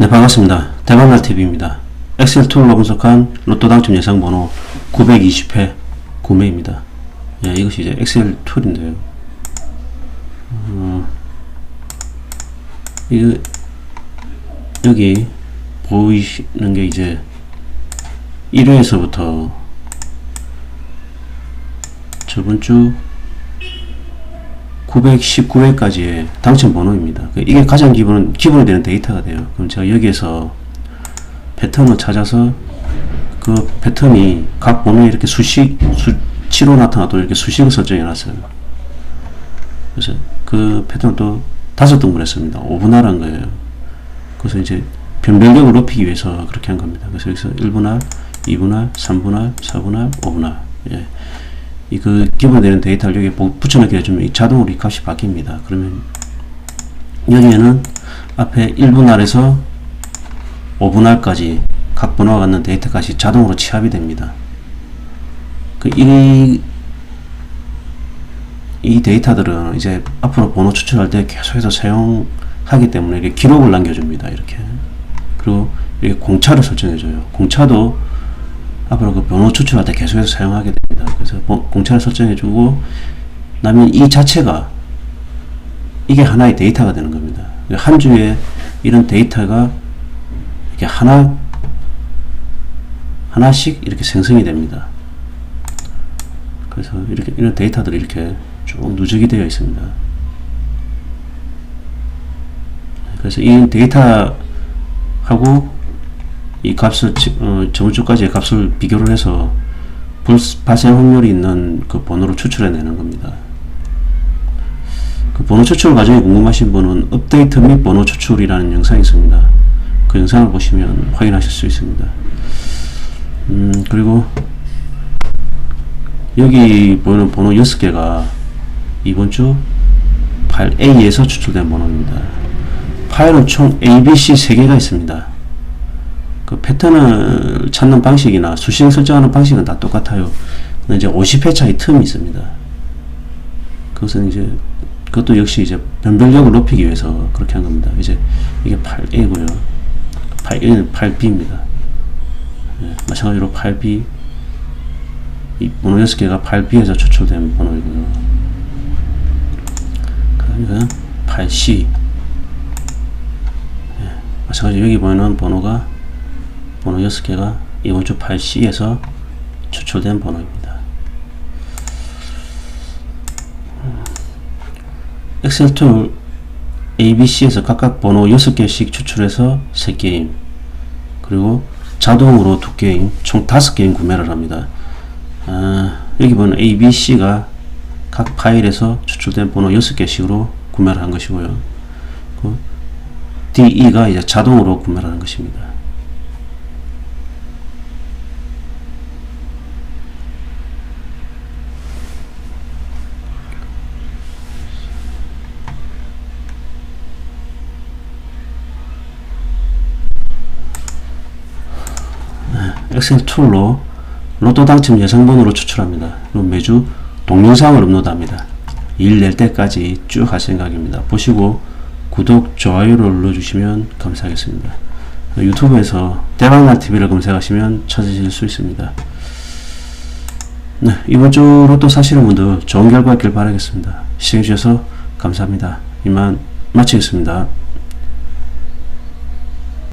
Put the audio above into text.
네, 반갑습니다. 대박날TV입니다. 엑셀 툴로 분석한 로또 당첨 예상 번호 920회 구매입니다. 예, 이것이 이제 엑셀 툴인데요. 어, 이거, 여기 보이시는 게 이제 1회에서부터 저번 주 919회까지의 당첨 번호입니다. 그 이게 가장 기본, 기본이 되는 데이터가 돼요. 그럼 제가 여기에서 패턴을 찾아서 그 패턴이 각 번호에 이렇게 수식, 수치로 나타나도 이렇게 수식을 설정해 놨어요. 그래서 그 패턴을 또 다섯 등분 했습니다. 5분할한 거예요. 그래서 이제 변별력을 높이기 위해서 그렇게 한 겁니다. 그래서 여기서 1분할, 2분할, 3분할, 4분할, 5분할. 예. 이 그 기본되는 데이터를 여기 보- 붙여넣기 해주면 이 자동으로 이 값이 바뀝니다. 그러면 여기에는 앞에 1분할에서 5분할까지 각 번호가 갖는 데이터 값이 자동으로 취합이 됩니다. 그 이, 이 데이터들은 이제 앞으로 번호 추출할 때 계속해서 사용하기 때문에 이렇게 기록을 남겨줍니다. 이렇게. 그리고 이렇게 공차를 설정해줘요. 공차도 앞으로 그 번호 추출할 때 계속해서 사용하게 됩니다. 그래서 번- 공차를 설정해주고, 나면 이 자체가 이게 하나의 데이터가 되는 겁니다. 한 주에 이런 데이터가 이렇게 하나 하나씩 이렇게 생성이 됩니다. 그래서 이렇게 이런 데이터들이 이렇게 쭉 누적이 되어 있습니다. 그래서 이 데이터하고 이 값을 지- 어, 저번 주까지의 값을 비교를 해서 불 발생 확률이 있는 그 번호를 추출해내는 겁니다. 그 번호 추출 과정이 궁금하신 분은 업데이트 및 번호 추출이라는 영상이 있습니다. 그 영상을 보시면 확인하실 수 있습니다. 음, 그리고 여기 보이는 번호 6개가 이번 주 파일 A에서 추출된 번호입니다. 파일은 총 A, B, C 3개가 있습니다. 그 패턴을 찾는 방식이나 수식을 설정하는 방식은 다 똑같아요. 근데 이제 50회 차이 틈이 있습니다. 그것은 이제 그것도 역시 이제 변별력을 높이기 위해서 그렇게 한 겁니다. 이제 이게 8A고요. 8A는 8B입니다. 예, 마찬가지로 8B 이 번호 6개가 8B에서 추출된 번호이고요. 그다음에 8C 예, 마찬가지로 여기 보이는 번호가 번호 6개가 이번 주 8C에서 추출된 번호입니다. 엑셀 툴 ABC에서 각각 번호 6개씩 추출해서 3게임 그리고 자동으로 2게임 총 5게임 구매를 합니다. 아, 여기 보는 ABC가 각 파일에서 추출된 번호 6개씩으로 구매를 한 것이고요. 그 DE가 이제 자동으로 구매를 하는 것입니다. 엑셀 툴로 로또 당첨 예상번호로 추출합니다. 그리고 매주 동영상을 업로드합니다. 일 낼 때까지 쭉 할 생각입니다. 보시고 구독, 좋아요를 눌러주시면 감사하겠습니다. 유튜브에서 대박날TV를 검색하시면 찾으실 수 있습니다. 네, 이번 주 로또 사시는 분들 좋은 결과 있길 바라겠습니다. 시청해주셔서 감사합니다. 이만 마치겠습니다.